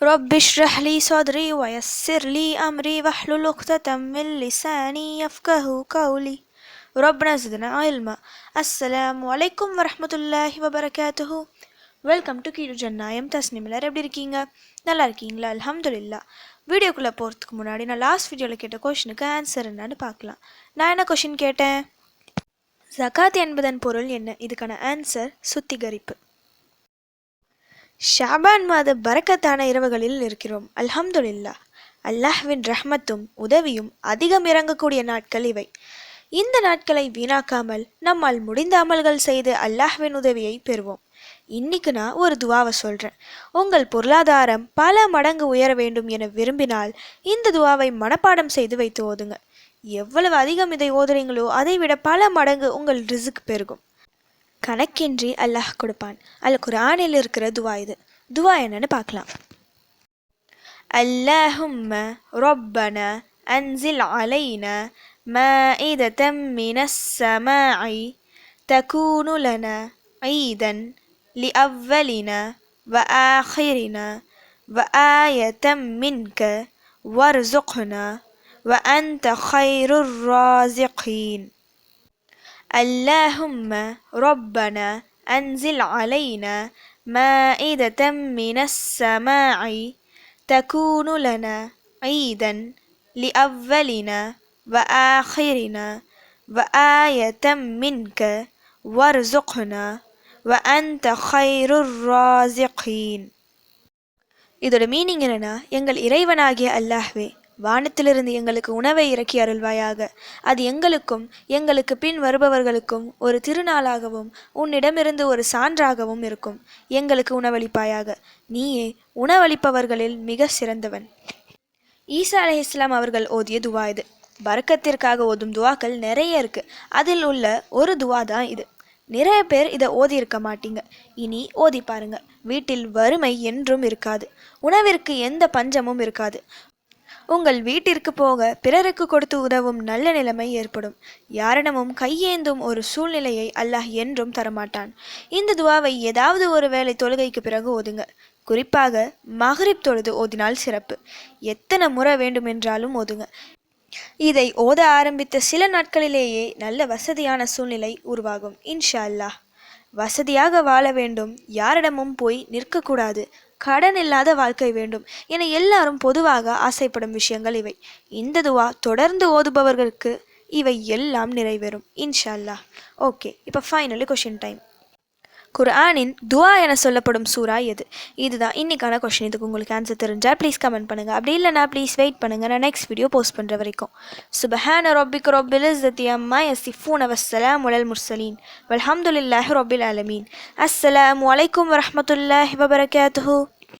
رب اشرح لي صدري ويسر لي أمري واحلل عقدة من لساني يفقه قولي ربنا زدنا علما السلام عليكم ورحمة الله وبركاته welcome to கீழ் ஜன்னாயம் தஸ்னிமிலர் எப்படி இருக்கீங்க நல்லா இருக்கீங்களா அல்ஹம்துலில்லா வீடியோக்குள்ளே போகிறதுக்கு முன்னாடி நான் லாஸ்ட் வீடியோவில் கேட்ட கொஷனுக்கு ஆன்சர் என்னன்னு பார்க்கலாம் நான் என்ன கொஷின் கேட்டேன் ஜகாத் என்பதன் பொருள் என்ன இதுக்கான ஆன்சர் சுத்திகரிப்பு ஷாபான் மாத பறக்கத்தான இரவுகளில் இருக்கிறோம் அல்ஹம்துல்லா அல்லாஹ்வின் ரஹ்மத்தும் உதவியும் அதிகம் இறங்கக்கூடிய நாட்கள் இவை. இந்த நாட்களை வீணாக்காமல் நம்மால் முடிந்த அமல்கள் செய்து அல்லாஹ்வின் உதவியை பெறுவோம். இன்னைக்கு நான் ஒரு துவாவை சொல்கிறேன் உங்கள் பொருளாதாரம் பல மடங்கு உயர வேண்டும் என விரும்பினால் இந்த துவாவை மனப்பாடம் செய்து வைத்து ஓதுங்க. எவ்வளவு அதிகம் இதை ஓதுறீங்களோ அதை விட பல மடங்கு உங்கள் ரிசுக் பெருகும். கணக்கின்றி அல்லாஹ் கொடுப்பான் அல் குரானில் இருக்கிற துவா இது துவா என்னன்னு பார்க்கலாம் اللهم ربنا أنزل علينا مائدة من السماء تكون لنا عيدا لأولنا وآخرنا وآية منك وارزقنا وأنت خير الرازقين اللهم ربنا أنزل علينا مائدة من السماء تكون لنا عيدا لأولنا وآخرنا وآية منك وارزقنا وأنت خير الرازقين இதோட மீனிங் என்னன்னா எங்கள் இறைவனாகிய அல்லாஹ்வே வானத்திலிருந்து எங்களுக்கு உணவை இறக்கி அருள்வாயாக. அது எங்களுக்கும் எங்களுக்கு பின் வருபவர்களுக்கும் ஒரு திருநாளாகவும் உன்னிடமிருந்து ஒரு சான்றாகவும் இருக்கும். எங்களுக்கு உணவளிப்பாயாக. நீயே உணவளிப்பவர்களில் மிக சிறந்தவன். ஈசா அலை இஸ்லாம் அவர்கள் ஓதிய துவா இது. வர்க்கத்திற்காக ஓதும் துவாக்கள் நிறைய இருக்கு. அதில் உள்ள ஒரு துவா தான் இது. நிறைய பேர் இதை ஓதி இருக்க மாட்டீங்க. இனி ஓதி பாருங்க. வீட்டில் வறுமை என்றும் இருக்காது. உணவிற்கு எந்த பஞ்சமும் இருக்காது. உங்கள் வீட்டிற்கு போக பிறருக்கு கொடுத்து உதவும் நல்ல நிலைமை ஏற்படும். யாரிடமும் கையேந்தும் ஒரு சூழ்நிலையை அல்லாஹ் என்றும் தரமாட்டான். இந்த துவாவை ஏதாவது ஒரு வேளை தொழுகைக்கு பிறகு ஓதுங்க. குறிப்பாக மஹரிப் தொழுது ஓதினால் சிறப்பு. எத்தனை முறை வேண்டுமென்றாலும் ஓதுங்க. இதை ஓத ஆரம்பித்த சில நாட்களிலேயே நல்ல வசதியான சூழ்நிலை உருவாகும் இன்ஷா அல்லாஹ். வசதியாக வாழ வேண்டும் யாரிடமும் போய் நிற்கக்கூடாது. கடன் இல்லாத வாழ்க்கை வேண்டும் என எல்லாரும் பொதுவாக ஆசைப்படும் விஷயங்கள் இவை. இந்த துவா தொடர்ந்து ஓதுபவர்களுக்கு இவை எல்லாம் நிறைவேறும். இன்ஷா அல்லாஹ் ஓகே இப்போ ஃபைனலி கொஷின் டைம் குர்ஆனின் துவா என சொல்லப்படும் சூரா எது? இதுதான். இன்னைக்கான கொஷின் இதுக்கு உங்களுக்கு ஆன்சர் தெரிஞ்சால் ப்ளீஸ் கமெண்ட் பண்ணுங்கள் அப்படி இல்லைனா ப்ளீஸ் வெயிட் பண்ணுங்கள் நான் நெக்ஸ்ட் வீடியோ போஸ்ட் பண்ணுற வரைக்கும். சுபஹான ரொபிக் ரொபில் இஸ்ஸத்தி அம்மா யசிஃபூன் அவசலாம் உலல் முர்சலீன் வல்ஹம்துலில்லாஹி ரொபில் அலமீன் அஸ்ஸலாமு வலைக்கம் வரமத்துல்லாஹி வபரகாத்துஹு.